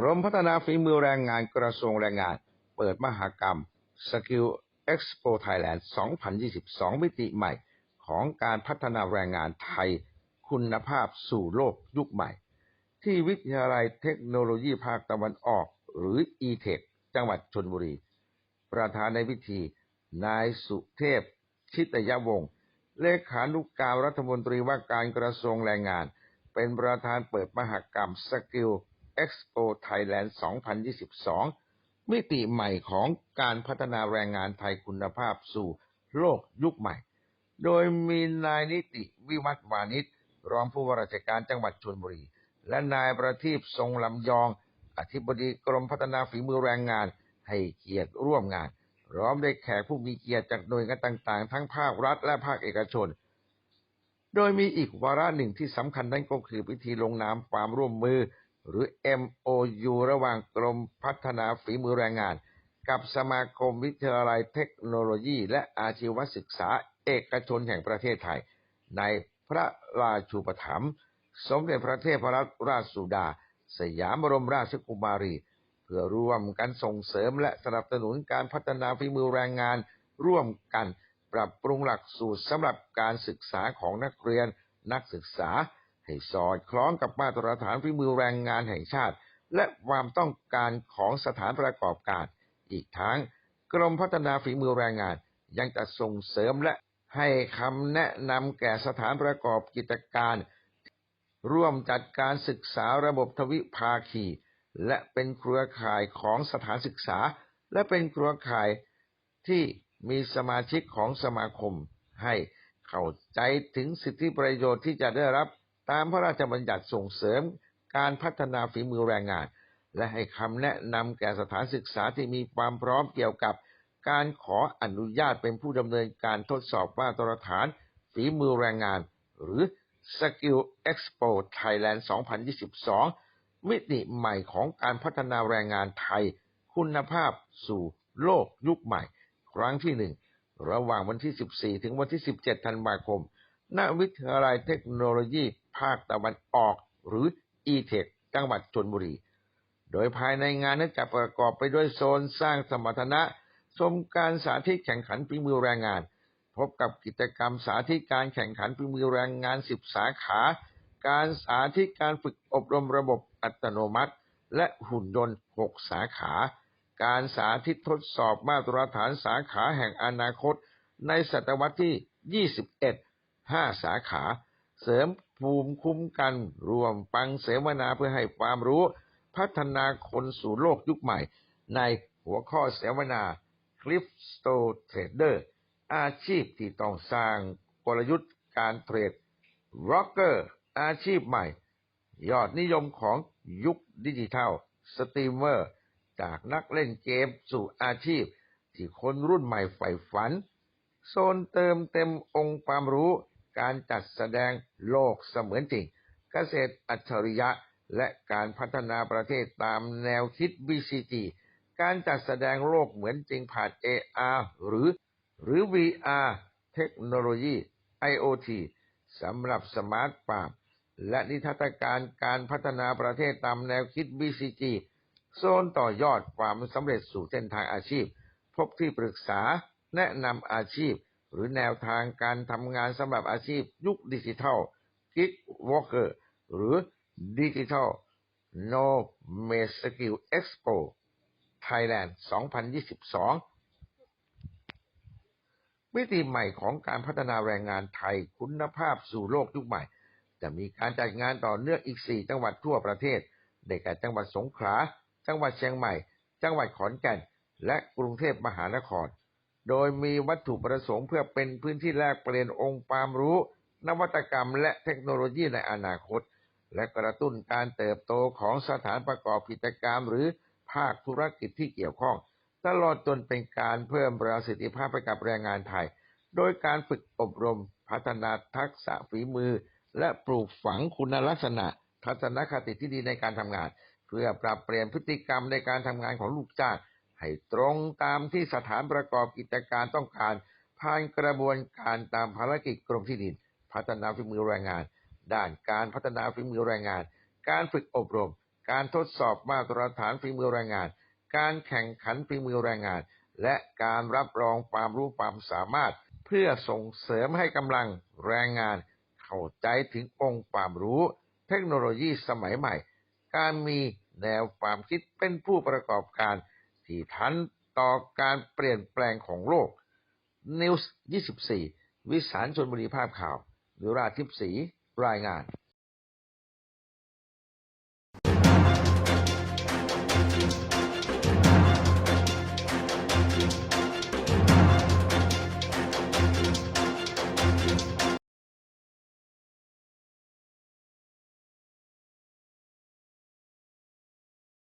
กรมพัฒนาฝีมือแรงงานกระทรวงแรงงาน เปิดมหกรรม Skill Expo Thailand 2022 มิติใหม่ของการพัฒนาแรงงานไทยคุณภาพสู่โลกยุคใหม่ ที่วิทยาลัยเทคโนโลยีภาคตะวันออก หรือ e-tech จังหวัดชนบุรี ประธานในพิธี นายสุเทพ ชิตยวงศ์เลขานุการรัฐมนตรีว่าการกระทรวงแรงงาน เป็นประธานเปิดมหกรรม Skill Expo Thailand 2022 มิติใหม่ของการพัฒนาแรงงานไทยคุณภาพสู่โลกยุคใหม่ โดยมีนายนิติวิวัฒน์วานิชรองผู้ว่าราชการจังหวัดชลบุรี และนายประทีปทรงลำยอง อธิบดีกรมพัฒนาฝีมือแรงงานให้เกียรติร่วมงานพร้อมได้แขกผู้มีเกียรติจากหน่วยงานต่าง ๆ ทั้งภาครัฐและภาคเอกชน โดยมีอีกวาระหนึ่งที่สำคัญนั่นก็คือพิธีลงนามความร่วมมือ หรือ MOU ระหว่างกรมพัฒนาฝีมือแรงงาน กับสมาคมวิทยาลัยเทคโนโลยี และอาชีวศึกษาเอกชนแห่งประเทศไทย ในพระราชูปถัมภ์สมเด็จพระเทพรัตนราชสุดา สยามบรมราชกุมารี เพื่อร่วมกันส่งเสริมและสนับสนุนการพัฒนาฝีมือแรงงาน ร่วมกันปรับปรุงหลักสูตรสำหรับการศึกษาของนักเรียนนักศึกษา ให้สอดคล้องกับมาตรฐานฝีมือแรงงานแห่งชาติ และความต้องการของสถานประกอบการ อีกทั้งกรมพัฒนาฝีมือแรงงาน ยังจะส่งเสริมและให้คำแนะนำแก่สถานประกอบกิจการ ร่วมจัดการศึกษาระบบทวิภาคี และเป็นเครือข่ายของสถานศึกษา และเป็นเครือข่ายที่มีสมาชิกของสมาคม ให้เข้าใจถึงสิทธิประโยชน์ที่จะได้รับ ตามพระราชบัญญัติส่งเสริมการพัฒนาฝีมือแรงงาน และให้คำแนะนำแก่สถานศึกษาที่มีความพร้อมเกี่ยวกับ การขออนุญาตเป็นผู้ดำเนินการทดสอบมาตรฐานฝีมือแรงงาน หรือ Skill Expo Thailand 2022 มิติใหม่ของการพัฒนาแรงงานไทย คุณภาพสู่โลกยุคใหม่ ครั้งที่หนึ่งระหว่างวันที่ 14 ถึงวันที่ 17 ธันวาคม ณวิทยาลัยเทคโนโลยีภาคตะวันออก หรือ e-tech จังหวัดชนบุรี โดยภายในงานนั้นจะประกอบไปด้วยโซนสร้างสมรรถนะชมการสาธิตแข่งขันฝีมือแรงงาน พบกับกิจกรรมสาธิตการแข่งขันฝีมือแรงงาน 10 สาขา การสาธิตการฝึกอบรมระบบอัตโนมัติ และหุ่นยนต์ 6 สาขา การสาธิตทดสอบมาตรฐานสาขาแห่งอนาคต ในศตวรรษที่ 21 5สาขา เสริมภูมิคุ้มกัน รวมฟังเสวนาเพื่อให้ความรู้ พัฒนาคนสู่โลกยุคใหม่ ในหัวข้อเสวนา Crypto Trader อร์อาชีพที่ต้องสร้างกลยุทธ์การเทรด Rocker อาชีพใหม่ ยอดนิยมของยุคดิจิทัล สตรีมเมอร์ จากนักเล่นเกมสู่อาชีพ ที่คนรุ่นใหม่ใฝ่ฝัน โซนเติมเต็มองค์ความรู้ การจัดแสดงโลกเสมือนจริง เกษตรอัจฉริยะ และการพัฒนาประเทศตามแนวคิด BCG การจัดแสดงโลกเหมือนจริงผ่าน AR หรือ หรือ VR เทคโนโลยี IoT สำหรับสมาร์ทฟาร์มและนิทรรศการการพัฒนาประเทศตามแนวคิด BCG โซนต่อยอดความสำเร็จสู่เส้นทางอาชีพ พบที่ปรึกษาแนะนำอาชีพ หรือแนวทางการทำงานสำหรับอาชีพยุคดิจิทัล Gig Worker หรือ Digital No m a Skill Expo Thailand 2022 มิติใหม่ของการพัฒนาแรงงานไทยคุณภาพสู่โลกยุคใหม่ จะมีการจัดงานต่อเนื่องอีก 4 จังหวัดทั่วประเทศได้แก่จังหวัดสงขลา จังหวัดเชียงใหม่ จังหวัดขอนแก่น และกรุงเทพมหานคร โดยมีวัตถุประสงค์เพื่อเป็นพื้นที่แลกเปลี่ยนองค์ความรู้ นวัตกรรมและเทคโนโลยีในอนาคต และกระตุ้นการเติบโตของสถานประกอบกิจการหรือภาคธุรกิจที่เกี่ยวข้อง ตลอดจนเป็นการเพิ่มประสิทธิภาพให้กับแรงงานไทย โดยการฝึกอบรมพัฒนาทักษะฝีมือ และปลูกฝังคุณลักษณะ ทัศนคติที่ดีในการทำงาน เพื่อปรับเปลี่ยนพฤติกรรมในการทำงานของลูกจ้าง ให้ตรงตามที่สถานประกอบกิจการต้องการ ผ่านกระบวนการตามภารกิจกรมที่ดิน พัฒนาฝีมือแรงงาน ด้านการพัฒนาฝีมือแรงงาน การฝึกอบรม การทดสอบมาตรฐานฝีมือแรงงาน การแข่งขันฝีมือแรงงาน และการรับรองความรู้ความสามารถ เพื่อส่งเสริมให้กำลังแรงงาน เข้าใจถึงองค์ความรู้ เทคโนโลยีสมัยใหม่ การมีแนวความคิดเป็นผู้ประกอบการ ที่ทันต่อการเปลี่ยนแปลงของโลก News 24 วิสารชนบุรีภาพข่าววิราทิพสีรายงาน